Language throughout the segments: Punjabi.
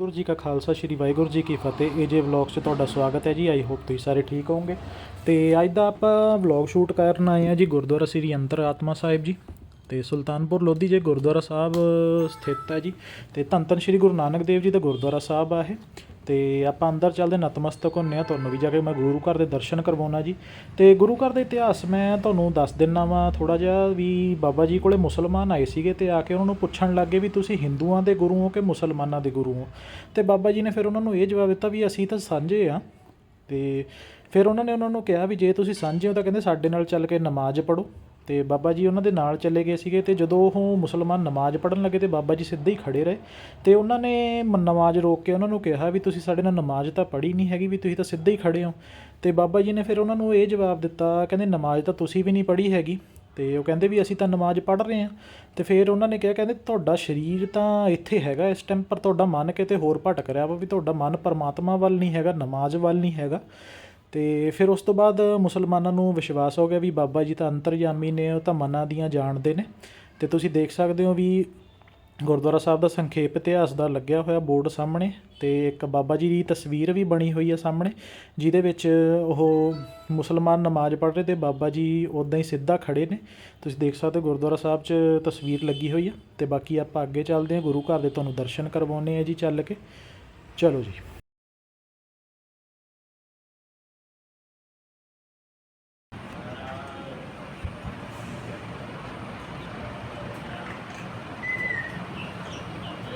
ਗੁਰੂ ਜੀ ਕਾ ਖਾਲਸਾ, ਸ੍ਰੀ ਵਾਹਿਗੁਰੂ ਜੀ ਕੀ ਫਤਿਹ। ਏਜੇ ਵਲੌਗਸ 'ਚ ਤੁਹਾਡਾ ਸਵਾਗਤ ਹੈ ਜੀ। ਆਈ ਹੋਪ ਤੁਸੀਂ ਸਾਰੇ ਠੀਕ ਹੋਵੋਗੇ। ਤੇ ਅੱਜ ਦਾ ਆਪਾਂ ਵਲੌਗ ਸ਼ੂਟ ਕਰਨ ਆਏ ਆ ਜੀ ਗੁਰਦੁਆਰਾ ਸ੍ਰੀ ਅੰਤਰ ਆਤਮਾ ਸਾਹਿਬ ਜੀ। ਤੇ ਸੁਲਤਾਨਪੁਰ ਲੋਧੀ ਜੇ ਗੁਰਦੁਆਰਾ ਸਾਹਿਬ ਸਥਿਤ ਹੈ ਜੀ। ਤੇ ਧੰਨ ਧੰਨ ਸ੍ਰੀ ਗੁਰੂ ਨਾਨਕ ਦੇਵ ਜੀ ਦਾ ਗੁਰਦੁਆਰਾ ਸਾਹਿਬ ਆ ਇਹ। ਤੇ ਆਪਾਂ ਅੰਦਰ ਚੱਲਦੇ ਨਤਮਸਤਕ ਹੁੰਨੇ ਆ ਤੁਹਾਨੂੰ ਵੀ ਜਾ ਕੇ ਮੈਂ ਗੁਰੂ ਘਰ ਦੇ ਦਰਸ਼ਨ ਕਰਵਾਉਣਾ ਜੀ। ਤੇ ਗੁਰੂ ਘਰ ਦੇ ਇਤਿਹਾਸ ਮੈਂ ਤੁਹਾਨੂੰ ਦੱਸ ਦਿੰਨਾ ਵਾਂ ਥੋੜਾ ਜਿਹਾ ਵੀ ਬਾਬਾ ਜੀ ਕੋਲੇ ਮੁਸਲਮਾਨ ਆਏ ਸੀਗੇ ਤੇ ਆ ਕੇ ਉਹਨਾਂ ਨੂੰ ਪੁੱਛਣ ਲੱਗੇ ਵੀ ਤੁਸੀਂ ਹਿੰਦੂਆਂ ਦੇ ਗੁਰੂ ਹੋ ਕਿ ਮੁਸਲਮਾਨਾਂ ਦੇ ਗੁਰੂ ਹੋ? ਤੇ ਬਾਬਾ ਜੀ ਨੇ ਫਿਰ ਉਹਨਾਂ ਨੂੰ ਇਹ ਜਵਾਬ ਦਿੱਤਾ ਵੀ ਅਸੀਂ ਤਾਂ ਸਾਂਝੇ ਆ ਤੇ ਫਿਰ ਉਹਨਾਂ ਨੇ ਉਹਨਾਂ ਨੂੰ ਕਿਹਾ ਵੀ ਜੇ ਤੁਸੀਂ ਸਾਂਝੇ ਹੋ ਤਾਂ ਕਹਿੰਦੇ ਸਾਡੇ ਨਾਲ ਚੱਲ ਕੇ ਨਮਾਜ਼ ਪੜ੍ਹੋ। ਤੇ ਬਾਬਾ ਜੀ ਉਹਨਾਂ ਦੇ ਨਾਲ ਚਲੇ ਗਏ ਸੀਗੇ ਤੇ ਜਦੋਂ ਉਹ ਮੁਸਲਮਾਨ ਨਮਾਜ਼ ਪੜ੍ਹਨ ਲੱਗੇ ਤੇ ਬਾਬਾ ਜੀ ਸਿੱਧੇ ਹੀ ਖੜੇ ਰਹੇ ਤੇ ਉਹਨਾਂ ਨੇ ਨਮਾਜ਼ ਰੋਕ ਕੇ ਉਹਨਾਂ ਨੂੰ ਕਿਹਾ ਵੀ ਤੁਸੀਂ ਸਾਡੇ ਨਾਲ ਨਮਾਜ਼ ਤਾਂ ਪੜ੍ਹੀ ਨਹੀਂ ਹੈਗੀ ਵੀ ਤੁਸੀਂ ਤਾਂ ਸਿੱਧੇ ਹੀ ਖੜੇ ਹੋ। ਤੇ ਬਾਬਾ ਜੀ ਨੇ ਫਿਰ ਉਹਨਾਂ ਨੂੰ ਇਹ ਜਵਾਬ ਦਿੱਤਾ, ਕਹਿੰਦੇ ਨਮਾਜ਼ ਤਾਂ ਤੁਸੀਂ ਵੀ ਨਹੀਂ ਪੜ੍ਹੀ ਹੈਗੀ। ਤੇ ਉਹ ਕਹਿੰਦੇ ਵੀ ਅਸੀਂ ਤਾਂ ਨਮਾਜ਼ ਪੜ੍ਹ ਰਹੇ ਹਾਂ। ਤੇ ਫਿਰ ਉਹਨਾਂ ਨੇ ਕਿਹਾ, ਕਹਿੰਦੇ ਤੁਹਾਡਾ ਸਰੀਰ ਤਾਂ ਇੱਥੇ ਹੈਗਾ ਇਸ ਟਾਈਮ ਪਰ ਤੁਹਾਡਾ ਮਨ ਕਿਤੇ ਹੋਰ ਭਟਕ ਰਿਹਾ ਵਾ ਵੀ ਤੁਹਾਡਾ ਮਨ ਪਰਮਾਤਮਾ ਵੱਲ ਨਹੀਂ ਹੈਗਾ, ਨਮਾਜ਼ ਵੱਲ ਨਹੀਂ ਹੈਗਾ। ਅਤੇ ਫਿਰ ਉਸ ਤੋਂ ਬਾਅਦ ਮੁਸਲਮਾਨਾਂ ਨੂੰ ਵਿਸ਼ਵਾਸ ਹੋ ਗਿਆ ਵੀ ਬਾਬਾ ਜੀ ਤਾਂ ਅੰਤਰਯਾਮੀ ਨੇ, ਉਹ ਤਾਂ ਮਨਾਂ ਦੀਆਂ ਜਾਣਦੇ ਨੇ। ਅਤੇ ਤੁਸੀਂ ਦੇਖ ਸਕਦੇ ਹੋ ਵੀ ਗੁਰਦੁਆਰਾ ਸਾਹਿਬ ਦਾ ਸੰਖੇਪ ਇਤਿਹਾਸ ਦਾ ਲੱਗਿਆ ਹੋਇਆ ਬੋਰਡ ਸਾਹਮਣੇ ਤੇ ਇੱਕ ਬਾਬਾ ਜੀ ਦੀ ਤਸਵੀਰ ਵੀ ਬਣੀ ਹੋਈ ਹੈ ਸਾਹਮਣੇ, ਜਿਹਦੇ ਵਿੱਚ ਉਹ ਮੁਸਲਮਾਨ ਨਮਾਜ਼ ਪੜ੍ਹ ਰਹੇ ਤੇ ਬਾਬਾ ਜੀ ਉਦਾਂ ਹੀ ਸਿੱਧਾ ਖੜੇ ਨੇ। ਤੁਸੀਂ ਦੇਖ ਸਕਦੇ ਹੋ ਗੁਰਦੁਆਰਾ ਸਾਹਿਬ 'ਚ ਤਸਵੀਰ ਲੱਗੀ ਹੋਈ ਹੈ ਤੇ ਬਾਕੀ ਆਪਾਂ ਅੱਗੇ ਚੱਲਦੇ ਹਾਂ। ਗੁਰੂ ਘਰ ਦੇ ਤੁਹਾਨੂੰ ਦਰਸ਼ਨ ਕਰਵਾਉਣੇ ਆ ਜੀ ਚੱਲ ਕੇ। ਚਲੋ ਜੀ।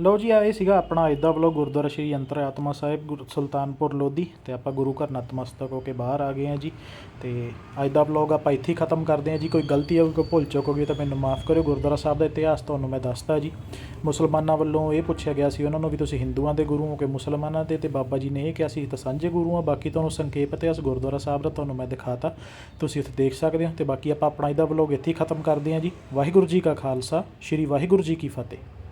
ਲਓ ਜੀ ਆਏ ਸੀਗਾ ਆਪਣਾ ਅੱਜ ਦਾ ਵਲੋਗ ਗੁਰਦੁਆਰਾ ਸ਼੍ਰੀ ਅੰਤਰ ਆਤਮਾ ਸਾਹਿਬ, ਗੁਰ- ਸੁਲਤਾਨਪੁਰ ਲੋਧੀ ਤੇ ਆਪਾਂ ਗੁਰੂ ਘਰ ਨਤਮਸਤਕ ਹੋ ਕੇ ਬਾਹਰ ਆ ਗਏ ਹਾਂ ਜੀ ਤੇ ਅੱਜ ਦਾ ਵਲੋਗ ਆਪਾਂ ਇੱਥੇ ਹੀ ਖਤਮ ਕਰਦੇ ਹਾਂ ਜੀ। ਕੋਈ ਗਲਤੀ ਹੋਵੇ ਕੋਈ ਭੁੱਲ ਚੁੱਕ ਹੋਵੇ ਤਾਂ ਮੈਨੂੰ ਮਾਫ ਕਰਿਓ। ਗੁਰਦੁਆਰਾ ਸਾਹਿਬ ਦਾ ਇਤਿਹਾਸ ਤੁਹਾਨੂੰ ਮੈਂ ਦੱਸਤਾ ਜੀ। ਮੁਸਲਮਾਨਾਂ ਵੱਲੋਂ ਇਹ ਪੁੱਛਿਆ ਗਿਆ ਸੀ ਉਹਨਾਂ ਨੂੰ ਵੀ ਤੁਸੀਂ ਹਿੰਦੂਆਂ ਦੇ ਗੁਰੂ ਹੋ ਕੇ ਮੁਸਲਮਾਨਾਂ ਦੇ ਤੇ ਬਾਬਾ ਜੀ ਨੇ ਇਹ ਕਿਹਾ ਸੀ ਤਾਂ ਸਾਂਝੇ ਗੁਰੂ ਆ ਬਾਕੀ ਤੁਹਾਨੂੰ ਸੰਖੇਪ ਇਤਿਹਾਸ ਗੁਰਦੁਆਰਾ ਸਾਹਿਬ ਦਾ ਤੁਹਾਨੂੰ ਮੈਂ ਦਿਖਾਤਾ। ਤੁਸੀਂ ਉੱਥੇ ਦੇਖ ਸਕਦੇ ਹੋ ਤੇ ਬਾਕੀ ਆਪਾਂ ਆਪਣਾ ਇਹਦਾ ਵਲੋਗ ਇੱਥੇ ਹੀ ਖਤਮ ਕਰਦੇ ਹਾਂ ਜੀ। ਵਾਹਿਗੁਰੂ ਜੀ ਕਾ ਖਾਲਸਾ, ਸ੍ਰੀ ਵਾਹਿਗੁਰੂ ਜੀ ਕੀ ਫਤਿਹ।